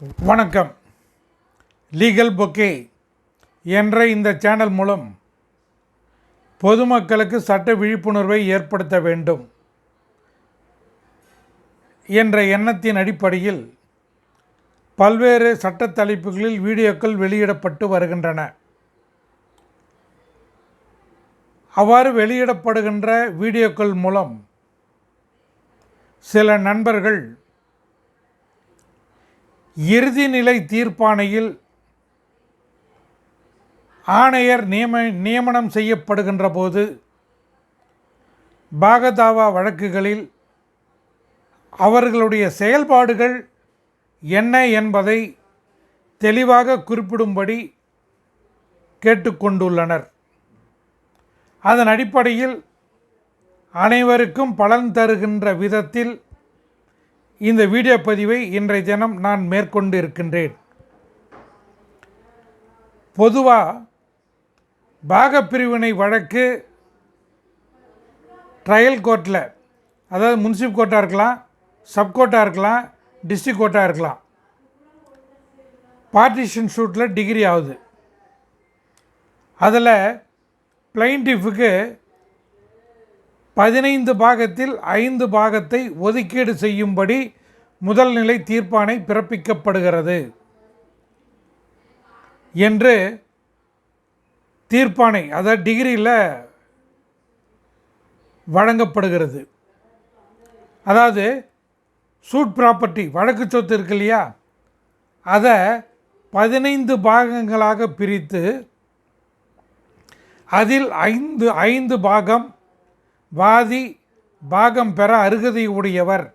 வணக்கம். Legal bouquet என்ற இந்த சேனல் மூலம் பொதுமக்களுக்கு சட்ட விழிப்புணர்வை ஏற்படுத்த வேண்டும் என்ற எண்ணத்தின் அடிப்படையில் பல்வேறு சட்ட தலைப்புகளில் வீடியோக்கள் வெளியிடப்பட்டு வருகின்றன. அவ்வாறு வெளியிடப்படுகின்ற வீடியோக்கள் மூலம் சில நண்பர்கள் இறுதிநிலை தீர்ப்பாணையில் ஆணையர் நியம நியமனம் செய்யப்படுகின்ற போது பாகதாவா வழக்குகளில் அவர்களுடைய செயல்பாடுகள் என்ன என்பதை தெளிவாக குறிப்பிடும்படி கேட்டுக்கொண்டுள்ளனர். அதன் அடிப்படையில் அனைவருக்கும் பலன் தருகின்ற விதத்தில் இந்த வீடியோ பதிவை இன்றைய தினம் நான் மேற்கொண்டு இருக்கின்றேன் பொதுவாக பாகப்பிரிவினை வழக்கு ட்ரையல் கோர்ட்டில் அதாவது முன்சிப் கோர்ட்டாக இருக்கலாம் சப்கோர்ட்டாக இருக்கலாம் டிஸ்ட்ரிக் கோர்ட்டாக இருக்கலாம். பார்ட்டிஷன் ஷூட்டில் டிகிரி ஆகுது. அதில் பிளைண்டிஃபுக்கு பதினைந்து பாகத்தில் ஐந்து பாகத்தை ஒதுக்கீடு செய்யும்படி முதல் நிலை தீர்ப்பானை பிறப்பிக்கப்படுகிறது. என்று தீர்ப்பானை அதாவது டிகிரியில் வழங்கப்படுகிறது. அதாவது சூட் ப்ராப்பர்ட்டி வழக்கு சொத்து இருக்கு இல்லையா? அதை பதினைந்து பாகங்களாக பிரித்து அதில் ஐந்து ஐந்து பாகம் வாதி பாகம் பெற அருகதை உடையவர்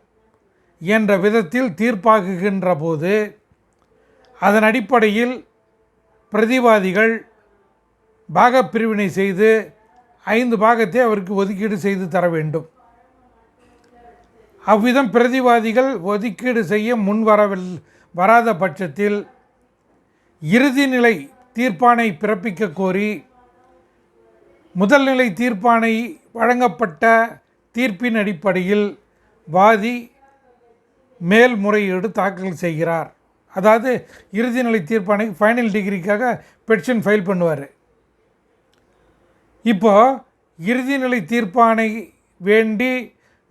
என்ற விதத்தில் தீர்ப்பாகுகின்ற போது அதன் அடிப்படையில் பிரதிவாதிகள் பாகப்பிரிவினை செய்து ஐந்து பாகத்தை அவருக்கு ஒதுக்கீடு செய்து தர வேண்டும். அவ்விதம் பிரதிவாதிகள் ஒதுக்கீடு செய்ய முன்வரவில் வராத பட்சத்தில் இறுதிநிலை தீர்ப்பானை பிறப்பிக்க கோரி முதல்நிலை தீர்ப்பானை வழங்கப்பட்ட தீர்ப்பின் அடிப்படையில் வாதி மேல்முறையீடு தாக்கல் செய்கிறார். அதாவது இறுதிநிலை தீர்ப்பானை ஃபைனல் டிகிரிக்காக பெட்ஷன் ஃபைல் பண்ணுவார். இப்போ இறுதிநிலை தீர்ப்பானை வேண்டி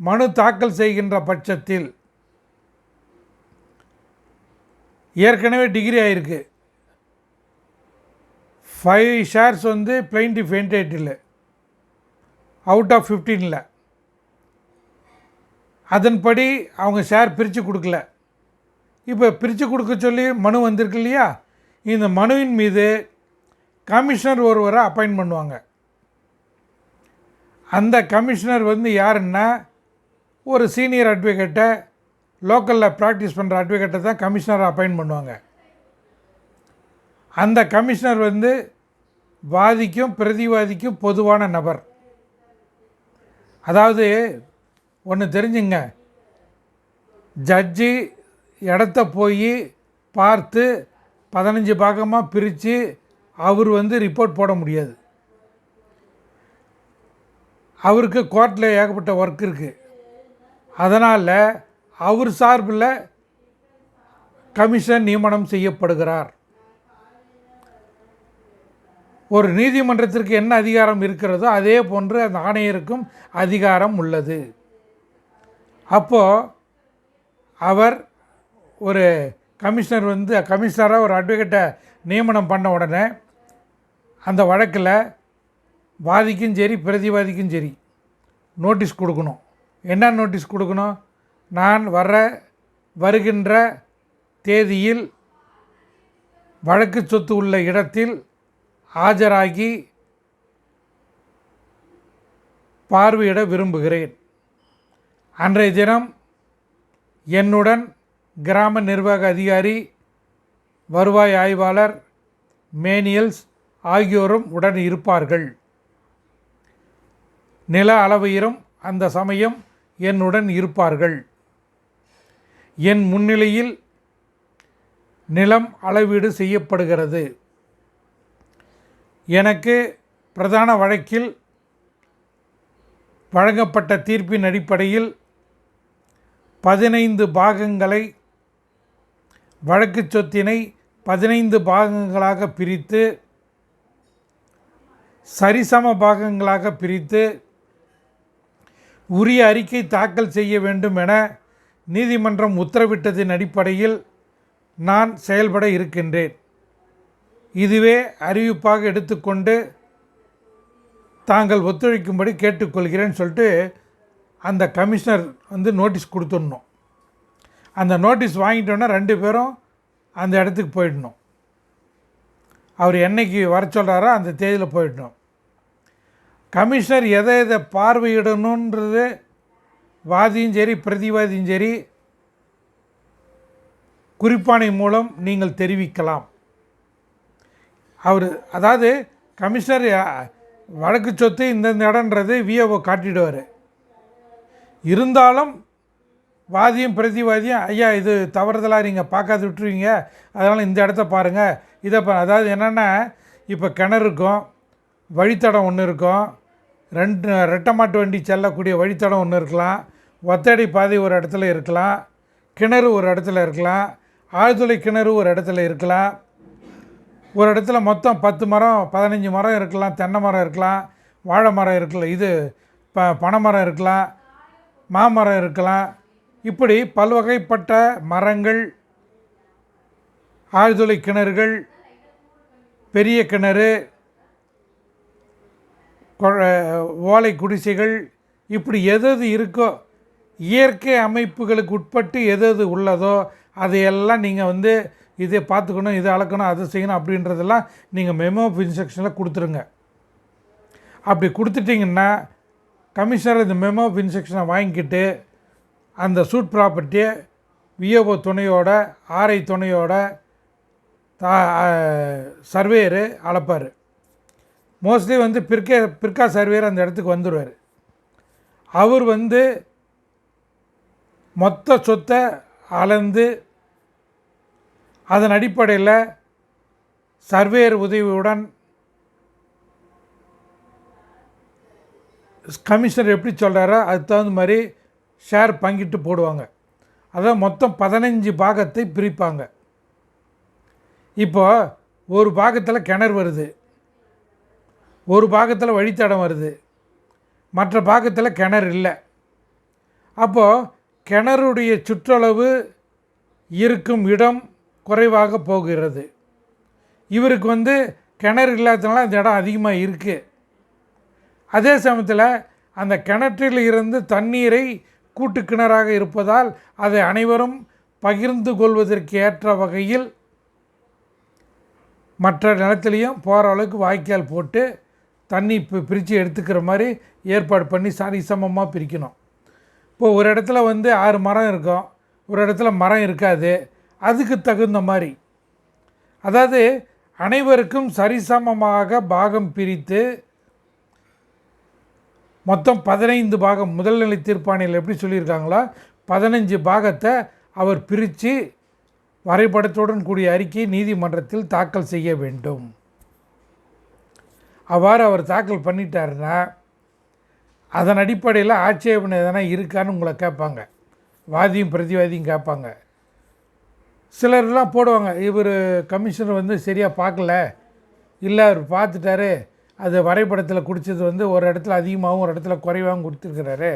மனு தாக்கல் செய்கின்ற பட்சத்தில் ஏற்கனவே டிகிரி ஆயிருக்கு. ஃபைவ் ஷேர்ஸ் வந்து பிளைன்டிஃப் இல்லை. அவுட் ஆஃப் ஃபிஃப்டீனில் அதன்படி அவங்க ஷேர் பிரித்து கொடுக்கல. இப்போ பிரித்து கொடுக்க சொல்லி மனு வந்திருக்கு இல்லையா? இந்த மனுவின் மீது கமிஷனர் ஒருவரை அப்பாயின்ட் பண்ணுவாங்க. அந்த கமிஷனர் வந்து யாருன்னா ஒரு சீனியர் அட்வொகேட்டை லோக்கலில் ப்ராக்டிஸ் பண்ணுற அட்வொகேட்டை தான் கமிஷனரை அப்பாயின்ட் பண்ணுவாங்க. அந்த கமிஷனர் வந்து வாதிக்கும் பிரதிவாதிக்கும் பொதுவான நபர். அதாவது ஒன்று தெரிஞ்சுங்க. ஜட்ஜி இடத்த போய் பார்த்து பதினஞ்சு பாகமாக பிரித்து அவர் வந்து ரிப்போர்ட் போட முடியாது. அவருக்கு கோர்ட்டில் ஏகப்பட்ட ஒர்க் இருக்குது அதனால் அவர் சார்பில் கமிஷன் நியமனம் செய்யப்படுகிறார். ஒரு நீதிமன்றத்திற்கு என்ன அதிகாரம் இருக்கிறதோ அதே போன்று அந்த ஆணையருக்கும் அதிகாரம் உள்ளது. அப்போது அவர் ஒரு கமிஷனர் வந்து கமிஷனராக ஒரு அட்வொகேட்டை நியமனம் பண்ண உடனே அந்த வழக்கில் வாதிக்கும் சரி பிரதிவாதிக்கும் சரி நோட்டீஸ் கொடுக்கணும். என்ன நோட்டீஸ் கொடுக்கணும்? நான் வர வருகின்ற தேதியில் வழக்கு சொத்து உள்ள இடத்தில் ஆஜராகி பார்வையிட விரும்புகிறேன். அன்றைய தினம் என்னுடன் கிராம நிர்வாக அதிகாரி வருவாய் ஆய்வாளர் மேனியல்ஸ் ஆகியோரும் உடன் இருப்பார்கள். நில அளவையரும் அந்த சமயம் என்னுடன் இருப்பார்கள். என் முன்னிலையில் நிலம் அளவீடு செய்யப்படுகிறது. எனக்கு பிரதான வழக்கில் வழங்கப்பட்ட தீர்ப்பின் அடிப்படையில் பதினைந்து பாகங்களை வழக்கு சொத்தினை பதினைந்து பாகங்களாக பிரித்து சரிசம பாகங்களாக பிரித்து உரிய அறிக்கை தாக்கல் செய்ய வேண்டும் என நீதிமன்றம் உத்தரவிட்டதின் அடிப்படையில் நான் செயல்பட இருக்கின்றேன். இதுவே அறிவிப்பாக எடுத்துக்கொண்டு தாங்கள் ஒத்துழைக்கும்படி கேட்டுக்கொள்கிறேன்னு சொல்லிட்டு அந்த கமிஷனர் வந்து நோட்டீஸ் கொடுத்துடணும். அந்த நோட்டீஸ் வாங்கிட்டோன்னா ரெண்டு பேரும் அந்த இடத்துக்கு போயிடணும். அவர் என்னைக்கு வர சொல்கிறாரோ அந்த தேதியில் போயிடணும். கமிஷனர் எதை எதை பார்வையிடணுன்றது வாதியும் சரி பிரதிவாதியும் சரி குறிப்பானை மூலம் நீங்கள் தெரிவிக்கலாம். அவர் அதாவது கமிஷனர் வழக்கு சொத்து இந்தந்த இடன்றது விஏஓ காட்டிடுவார். இருந்தாலும் வாதியும் பிரதிவாதியும் ஐயா இது தவறுதலாக நீங்கள் பார்க்காது விட்டுருவீங்க. அதனால் இந்த இடத்த பாருங்கள் இதை பா அதாவது என்னென்னா இப்போ கிணறு இருக்கும் வழித்தடம் ஒன்று இருக்கும் ரெண்டு ரெட்டை மாட்டு வண்டி செல்லக்கூடிய வழித்தடம் ஒன்று இருக்கலாம் ஒத்தடி பாதை ஒரு இடத்துல இருக்கலாம் கிணறு ஒரு இடத்துல இருக்கலாம் ஆழ்துளை கிணறு ஒரு இடத்துல இருக்கலாம் ஒரு இடத்துல மொத்தம் பத்து மரம் பதினஞ்சு மரம் இருக்கலாம் தென்னை மரம் இருக்கலாம் வாழை மரம் இருக்கலாம் இது ப பனைமரம் இருக்கலாம் மாமரம் இருக்கலாம். இப்படி பல்வகைப்பட்ட மரங்கள் ஆழ்துளை கிணறுகள் பெரிய கிணறு கொ- ஓலை குடிசைகள் இப்படி எது எது இருக்கோ இயற்கை அமைப்புகளுக்கு உட்பட்டு எது எது உள்ளதோ அதையெல்லாம் நீங்கள் வந்து இதை பார்த்துக்கணும் இதை அளக்கணும் அதை செய்யணும் அப்படின்றதெல்லாம் நீங்கள் மெமோ ஆஃப் இன்ஸ்ட்ரக்ஷனில் கொடுத்துருங்க. அப்படி கொடுத்துட்டிங்கன்னா கமிஷனர் இந்த மெமோ ஆஃப் இன்ஸ்ட்ரக்ஷனை வாங்கிக்கிட்டு அந்த சூட் ப்ராப்பர்ட்டியை விஏஓ துணையோட ஆர்ஐ துணையோட தா சர்வேயரு அளப்பார். மோஸ்ட்லி வந்து பிற்கே பிற்கா சர்வேயர் அந்த இடத்துக்கு வந்துடுவார் அவர் வந்து மொத்த சொத்தை அளந்து அதன் அடிப்படையில் சர்வேயர் உதவியுடன் கமிஷனர் எப்படி சொல்கிறாரோ அதுக்கு தகுந்த மாதிரி ஷேர் பங்கிட்டு போடுவாங்க. அதான் மொத்தம் பதினஞ்சு பாகத்தை பிரிப்பாங்க. இப்போ ஒரு பாகத்தில் கிணறு வருது. ஒரு பாகத்தில் வழித்தடம் வருது. மற்ற பாகத்தில் கிணறு இல்லை. அப்போது கிணறுடைய சுற்றளவு இருக்கும் இடம் குறைவாக போகிறது. இவருக்கு வந்து கிணறு இல்லாததுனால அந்த இடம் அதிகமாக இருக்குது அதே சமயத்தில் அந்த கிணற்றில் இருந்து தண்ணீரை கூட்டு கிணறாக இருப்பதால் அதை அனைவரும் பகிர்ந்து கொள்வதற்கு ஏற்ற வகையில் மற்ற நிலத்துலேயும் போகிற அளவுக்கு வாய்க்கால் போட்டு தண்ணி இப்போ பிரித்து எடுத்துக்கிற மாதிரி ஏற்பாடு பண்ணி சரிசமமாக பிரிக்கணும். இப்போது ஒரு இடத்துல வந்து ஆறு மரம் இருக்கும். ஒரு இடத்துல மரம் இருக்காது. அதுக்கு தகுந்த மாதிரி. அதாவது அனைவருக்கும் சரிசமமாக பாகம் பிரித்து மொத்தம் பதினைந்து பாகம் முதல்நிலை தீர்ப்பாணையில் எப்படி சொல்லியிருக்காங்களோ? பதினஞ்சு பாகத்தை அவர் பிரித்து வரைபடத்துடன் கூடிய அறிக்கை நீதிமன்றத்தில் தாக்கல் செய்ய வேண்டும். அவ்வாறு அவர் தாக்கல் பண்ணிட்டாருன்னா அதன் அடிப்படையில் ஆட்சேபனை எதனா இருக்கான்னு உங்களை கேட்பாங்க. வாதியும் பிரதிவாதியும் கேட்பாங்க. சிலர்லாம் போடுவாங்க இவர் கமிஷனர் வந்து சரியாக பார்க்கல இல்லை அவர் பார்த்துட்டாரு அது வரைபடத்தில் குடித்தது வந்து ஒரு இடத்துல அதிகமாகவும் ஒரு இடத்துல குறைவாகவும் கொடுத்துருக்கிறாரு.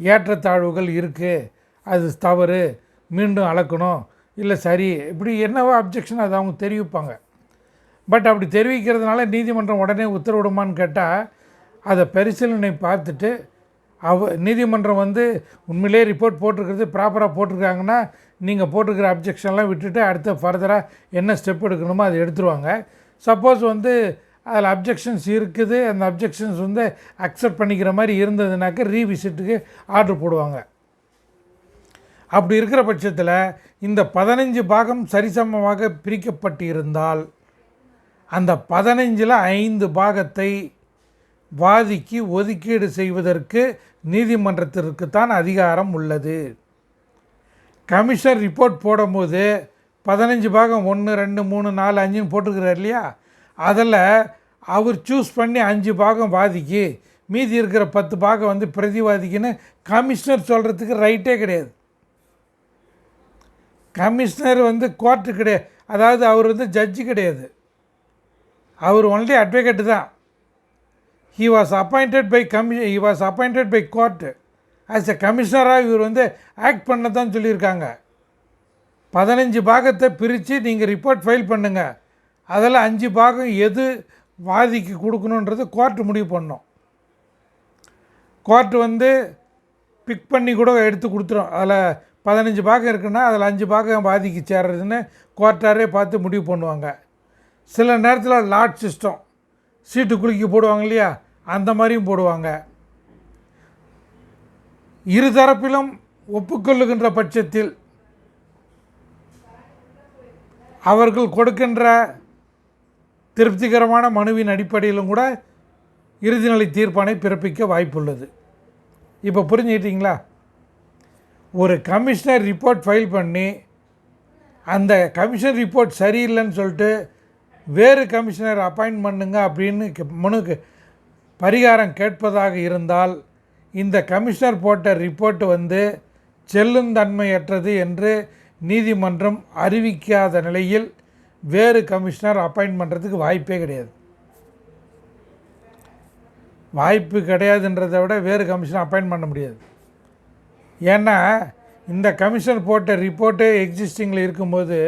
ஏற்றத்தாழ்வுகள் இருக்குது அது தவறு மீண்டும் அளக்கணும் இல்லை சரி இப்படி என்னவோ அப்ஜெக்ஷன் அதை அவங்க தெரிவிப்பாங்க. பட் அப்படி தெரிவிக்கிறதுனால நீதிமன்றம் உடனே உத்தரவிடுமான்னு கேட்டால் அதை பரிசீலனை பார்த்துட்டு அவ நீதிமன்றம் வந்து உண்மையிலே ரிப்போர்ட் போட்டிருக்கிறது ப்ராப்பராக போட்டிருக்காங்கன்னா நீங்கள் போட்டிருக்கிற அப்ஜெக்ஷன்லாம் விட்டுட்டு அடுத்த ஃபர்தராக என்ன ஸ்டெப் எடுக்கணுமோ அதை எடுத்துருவாங்க. சப்போஸ் வந்து அதில் அப்ஜெக்ஷன்ஸ் இருக்குது அந்த அப்ஜெக்ஷன்ஸ் வந்து அக்செப்ட் பண்ணிக்கிற மாதிரி இருந்ததுனாக்க ரீவிசிட்டுக்கு ஆர்டர் போடுவாங்க. அப்படி இருக்கிற பட்சத்தில் இந்த பதினஞ்சு பாகம் சரிசமமாக பிரிக்கப்பட்டு இருந்தால் அந்த பதினஞ்சில் ஐந்து பாகத்தை வாதிக்கு ஒதுக்கீடு செய்வதற்கு நீதிமன்றத்திற்கு தான் அதிகாரம் உள்ளது. கமிஷனர் ரிப்போர்ட் போடும்போது பதினஞ்சு பாகம் ஒன்று ரெண்டு மூணு நாலு அஞ்சுன்னு போட்டிருக்கிறார் இல்லையா? அதில் அவர் சூஸ் பண்ணி அஞ்சு பாகம் வாதிக்கு மீதி இருக்கிற பத்து பாகம் வந்து பிரதிவாதிக்குன்னு கமிஷனர் சொல்கிறதுக்கு ரைட்டே கிடையாது. கமிஷனர் வந்து கோர்ட்டு கிடையாது. அதாவது அவர் வந்து ஜட்ஜு கிடையாது. அவர் ஒன்லி அட்வொகேட்டு தான். He was appointed by கமி he was appointed by court as a கமிஷனராக இவர் வந்து ஆக்ட் பண்ண தான் சொல்லியிருக்காங்க. பதினஞ்சு பாகத்தை பிரித்து நீங்கள் ரிப்போர்ட் ஃபைல் பண்ணுங்கள் அதில் அஞ்சு பாகம் எது வாதிக்கு கொடுக்கணுன்றது கோர்ட்டு முடிவு பண்ணோம். கோர்ட்டு வந்து பிக் பண்ணி கூட எடுத்து கொடுத்துரும். அதில் பதினஞ்சு பாகம் இருக்குன்னா அதில் அஞ்சு பாகம் வாதிக்கு சேர்றதுன்னு கோர்ட்டாரே பார்த்து முடிவு பண்ணுவாங்க. சில நேரத்தில் லாட் சிஸ்டம் சீட்டு குலுக்கி போடுவாங்க இல்லையா? அந்த மாதிரியும் போடுவாங்க. இரு தரப்பிலும் ஒப்புக்கொள்ளுகின்ற பட்சத்தில் அவர்கள் கொடுக்கின்ற திருப்திகரமான மனுவின் அடிப்படையிலும் கூட இறுதிநிலை தீர்ப்பானை பிறப்பிக்க வாய்ப்புள்ளது. இப்போ புரிஞ்சுக்கிட்டீங்களா? ஒரு கமிஷனர் ரிப்போர்ட் ஃபைல் பண்ணி அந்த கமிஷனர் ரிப்போர்ட் சரியில்லைன்னு சொல்லிட்டு வேறு கமிஷனர் அப்பாயின்ட் பண்ணுங்க அப்படின்னு மனுக்கு பரிகாரம் கேட்பதாக இருந்தால் இந்த கமிஷனர் போட்ட ரிப்போர்ட் வந்து செல்லும் தன்மையற்றது என்று நீதிமன்றம் அறிவிக்காத நிலையில் வேறு கமிஷனர் அப்பாயின்ட் பண்ணுறதுக்கு வாய்ப்பே கிடையாது. வாய்ப்பு கிடையாதுன்றதை விட வேறு கமிஷனர் அப்பாயின்ட் பண்ண முடியாது. ஏன்னா இந்த கமிஷனர் போட்ட ரிப்போர்ட்டே எக்ஸிஸ்டிங்கில் இருக்கும்போது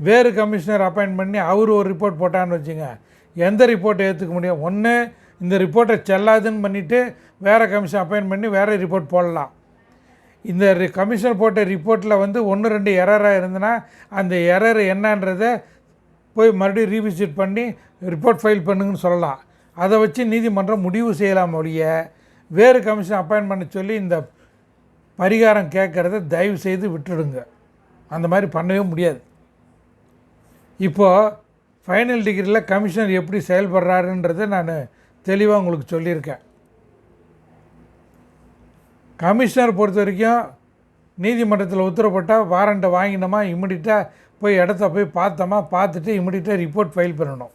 வேறு கமிஷனர் அப்பாயின்ட் பண்ணி அவர் ஒரு ரிப்போர்ட் போட்டான்னு வச்சுங்க. எந்த ரிப்போர்ட்டை ஏற்றுக்க முடியும்? ஒன்று இந்த ரிப்போர்ட்டை செல்லாதுன்னு பண்ணிவிட்டு வேறு கமிஷன் அப்பாயின்ட் பண்ணி வேறு ரிப்போர்ட் போடலாம். இந்த ரி- கமிஷனர் போட்ட ரிப்போர்ட்டில் வந்து ஒன்று ரெண்டு எரராக இருந்ததுன்னா அந்த எரர் என்னன்றதை போய் மறுபடியும் ரீவிசிட் பண்ணி ரிப்போர்ட் ஃபைல் பண்ணுங்கன்னு சொல்லலாம். அதை வச்சு நீதிமன்றம் முடிவு செய்யலாம் ஒழிய வேறு கமிஷன் அப்பாயின்ட் பண்ண சொல்லி இந்த பரிகாரம் கேட்குறத தயவு செய்து விட்டுடுங்க. அந்த மாதிரி பண்ணவே முடியாது. இப்போது ஃபைனல் டிகிரியில் கமிஷனர் எப்படி செயல்படுறாருன்றதை நான் தெளிவாக உங்களுக்கு சொல்லியிருக்கேன். கமிஷனர் பொறுத்த வரைக்கும் நீதிமன்றத்தில் உத்தரப்பட்டால் வாரண்ட்டை வாங்கினோமா இம்மிடியட்டாக போய் இடத்த போய் பார்த்தோமா பார்த்துட்டு இமிடியட்டாக ரிப்போர்ட் ஃபைல் பண்ணணும்.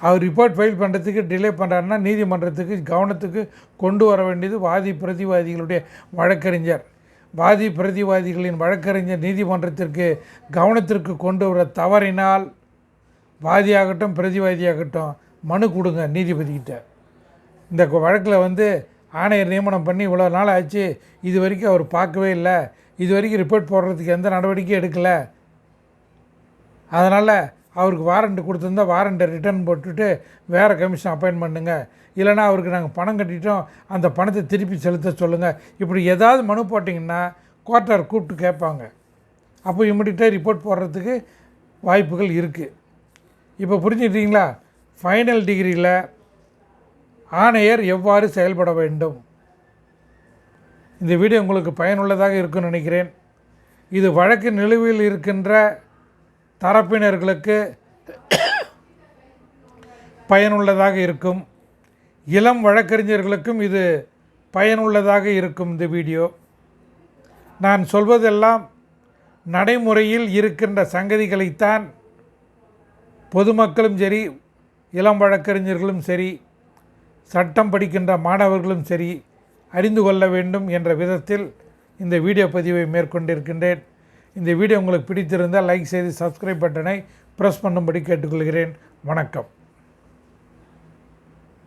அவர் ரிப்போர்ட் ஃபைல் பண்ணுறதுக்கு டிலே பண்ணுறாருன்னா நீதிமன்றத்துக்கு கவனத்துக்கு கொண்டு வர வேண்டியது வாதி பிரதிவாதிகளுடைய வழக்கறிஞர். வாதி பிரதிவாதிகளின் வழக்கறிஞர் நீதிமன்றத்திற்கு கவனத்திற்கு கொண்டு வர தவறினால் வாதியாகட்டும் பிரதிவாதியாகட்டும் மனு கொடுங்க நீதிபதிக்கிட்ட இந்த வழக்கில் வந்து ஆணையர் நியமனம் பண்ணி இவ்வளோ நாள் ஆச்சு இது வரைக்கும் அவர் பார்க்கவே இல்லை இது வரைக்கும் ரிப்போர்ட் போடுறதுக்கு எந்த நடவடிக்கையும் எடுக்கலை. அதனால் அவருக்கு வாரண்ட் கொடுத்துருந்தா வாரண்ட்டை ரிட்டர்ன் போட்டுட்டு வேறு கமிஷன் அப்பாயின்ட் பண்ணுங்க. இல்லைனா அவருக்கு நாங்கள் பணம் கட்டிட்டோம் அந்த பணத்தை திருப்பி செலுத்த சொல்லுங்கள் இப்படி ஏதாவது மனு போட்டிங்கன்னா கோர்ட்டார் கூப்பிட்டு கேட்பாங்க. அப்போ இம்மிடியட்டாக ரிப்போர்ட் போடுறதுக்கு வாய்ப்புகள் இருக்குது இப்போ புரிஞ்சுக்கிட்டீங்களா? ஃபைனல் டிகிரியில் ஆணையர் எவ்வாறு செயல்பட வேண்டும்? இந்த வீடியோ உங்களுக்கு பயனுள்ளதாக இருக்கும்னு நினைக்கிறேன். இது வழக்கு நிலுவையில் இருக்கின்ற தரப்பினர்களுக்கு பயனுள்ளதாக இருக்கும். இளம் வழக்கறிஞர்களுக்கும் இது பயனுள்ளதாக இருக்கும் இந்த வீடியோ. நான் சொல்வதெல்லாம் நடைமுறையில் இருக்கின்ற சங்கதிகளைத்தான் பொதுமக்களும் சரி இளம் வழக்கறிஞர்களும் சரி சட்டம் படிக்கின்ற மாணவர்களும் சரி அறிந்து கொள்ள வேண்டும் என்ற விதத்தில் இந்த வீடியோ பதிவை மேற்கொண்டிருக்கின்றேன். இந்த வீடியோ உங்களுக்கு பிடித்திருந்தால் லைக் செய்து சப்ஸ்கிரைப் பட்டனை ப்ரெஸ் பண்ணும்படி கேட்டுக்கொள்கிறேன். வணக்கம்.